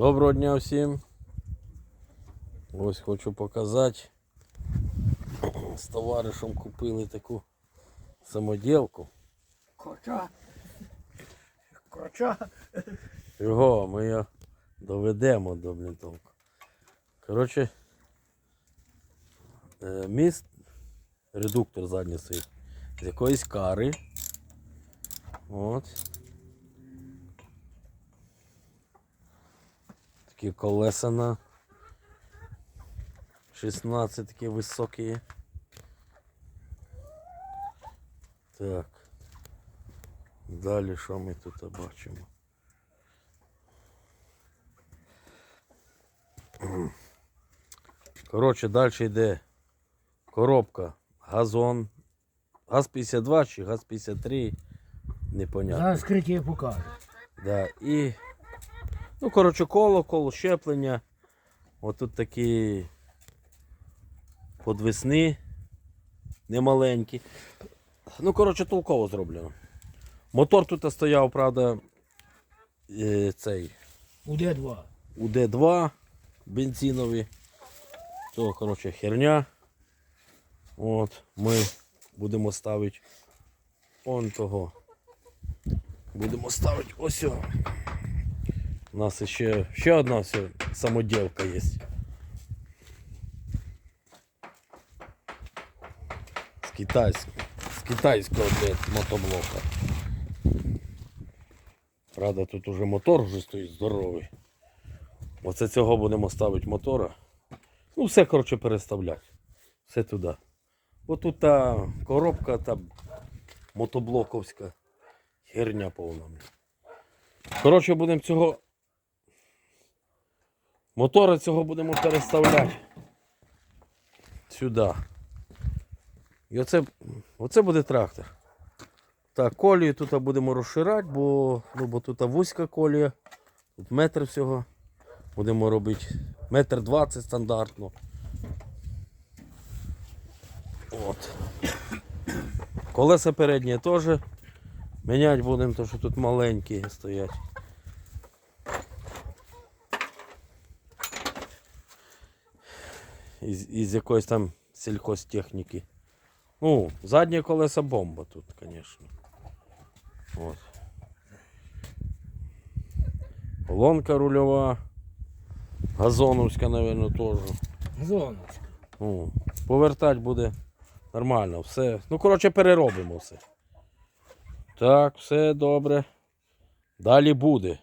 Доброго дня всім. Ось хочу показати. З товаришем купили таку самоділку. Коча. Коча. Його ми його доведемо до блін толку. Коротше, е, міст, редуктор задній стоїть, з якоїсь кари. От. Такі колеса на 16 такі високі. Так. Далі що ми тут бачимо? Коротше, далі йде коробка, газон. ГАЗ-52 чи ГАЗ-53, непонятно. Зараз скриття покажу. Да. І, ну, коротше, колокол, щеплення. Отут такі подвесни немаленькі. Ну, коротше, толково зроблено. Мотор тут стояв, правда, е, цей УД-2. УД-2 бензиновий. То, коротше, херня. От, ми будемо ставити он того. Будемо ставити ось. о. У нас ще, ще одна все, самоділка є. З китайського, з китайського блядь, мотоблока. Правда, тут уже мотор вже стоїть здоровий. Оце цього будемо ставити мотора. Ну, все, коротше, переставляти. Все туди. Отут та коробка та мотоблоковська херня повна. Коротше, будемо цього. Мотора цього будемо переставляти. Сюди. І оце, оце буде трактор. Так, колію тут будемо розширати, бо, ну, бо тут вузька колія. Тут метр всього. Будемо робити метр двадцять стандартно. От. Колеса передні теж. Міняти будемо, тому що тут маленькі стоять. Із, із якоїсь там сільхозтехніки. Ну, задні колеса бомба тут, звісно. От. Колонка рульова. Газоновська, мабуть, теж. Зоночка. Ну, повертати буде нормально. Все. Ну, коротше, переробимо все. Так, все добре. Далі буде.